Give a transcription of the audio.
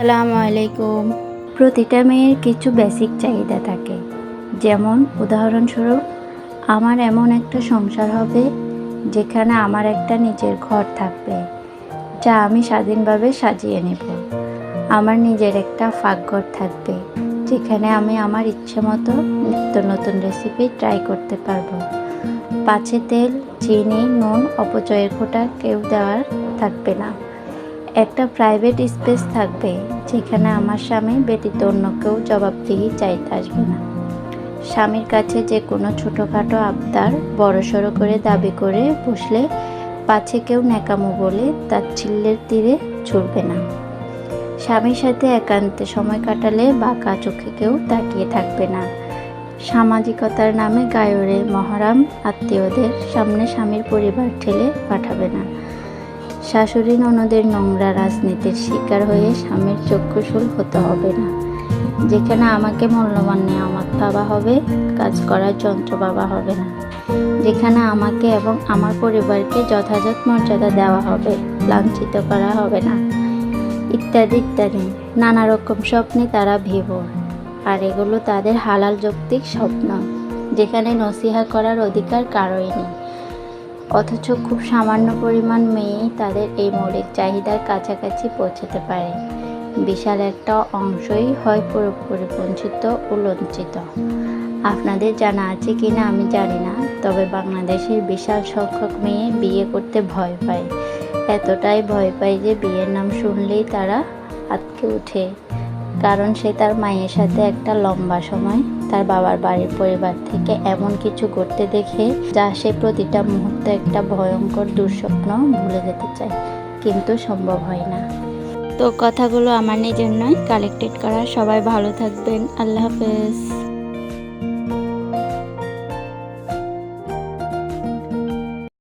আসসালামু আলাইকুম। প্রতিটা মেয়ের কিছু বেসিক চাহিদা থাকে। যেমন, উদাহরণস্বরূপ, আমার এমন একটা সংসার হবে যেখানে আমার একটা নিজের ঘর থাকবে, যা আমি স্বাধীনভাবে সাজিয়ে নেব। আমার নিজের একটা ফাঁকঘর থাকবে, যেখানে আমি আমার ইচ্ছে মতো নিত্য নতুন রেসিপি ট্রাই করতে পারব। পাছে তেল, চিনি, নুন, অপচয়ের খোটা কেউ দেওয়ার থাকবে না। একটা প্রাইভেট স্পেস থাকবে যেখানে আমার স্বামী ব্যতীত অন্য কেউ জবাবদিহি চাইতে আসবে না। স্বামীর কাছে যে কোনো ছোটোখাটো আবদার বড়সড় করে দাবি করে বসলে পাছে কেউ ন্যাকামো বলে তার চিল্লের তীরে ছুটবে না। স্বামীর সাথে একান্তে সময় কাটালে বাঁকা চোখে কেউ তাকিয়ে থাকবে না। সামাজিকতার নামে গায়রে মহারাম আত্মীয়দের সামনে স্বামীর পরিবার ঠেলে পাঠাবে না। শাশুড়ি ননদের নোংরা রাজনীতির শিকার হয়ে স্বামীর চক্ষুশূল হতে হবে না। যেখানে আমাকে মূল্যবান নিয়ামত বাবা হবে, কাজ করার যন্ত্র বাবা হবে না। যেখানে আমাকে এবং আমার পরিবারকে যথাযথ মর্যাদা দেওয়া হবে, লাঞ্ছিত করা হবে না। ইত্যাদি ইত্যাদি। নানা রকম স্বপ্নে তারা ভিভোর আর এগুলো তাদের হালাল যৌক্তিক স্বপ্ন, যেখানে নসিহা করার অধিকার কারোই নেই। অথচ খুব সামান্য পরিমাণ মেয়েই তাদের এই মৌলিক চাহিদার কাছাকাছি পৌঁছতে পারে। বিশাল একটা অংশই হয় পুরোপুরি বঞ্চিত ও লঞ্চিত আপনাদের জানা আছে কি না আমি জানি না, তবে বাংলাদেশের বিশাল সংখ্যক মেয়ে বিয়ে করতে ভয় পায়। এতটাই ভয় পায় যে বিয়ের নাম শুনলেই তারা আতকে ওঠে। কারণ সে তার মায়ের সাথে একটা লম্বা সময় তার বাবার বাড়ির পরিবার থেকে এমন কিছু করতে দেখে যা সে প্রতিটা মুহূর্তে একটা ভয়ঙ্কর দুঃস্বপ্ন ভুলে যেতে চায়। কিন্তু সম্ভব হয় না। তো কথাগুলো আমার নিজের নয় কালেক্টেড করা। সবাই ভালো থাকবেন। আল্লাহ হাফেজ।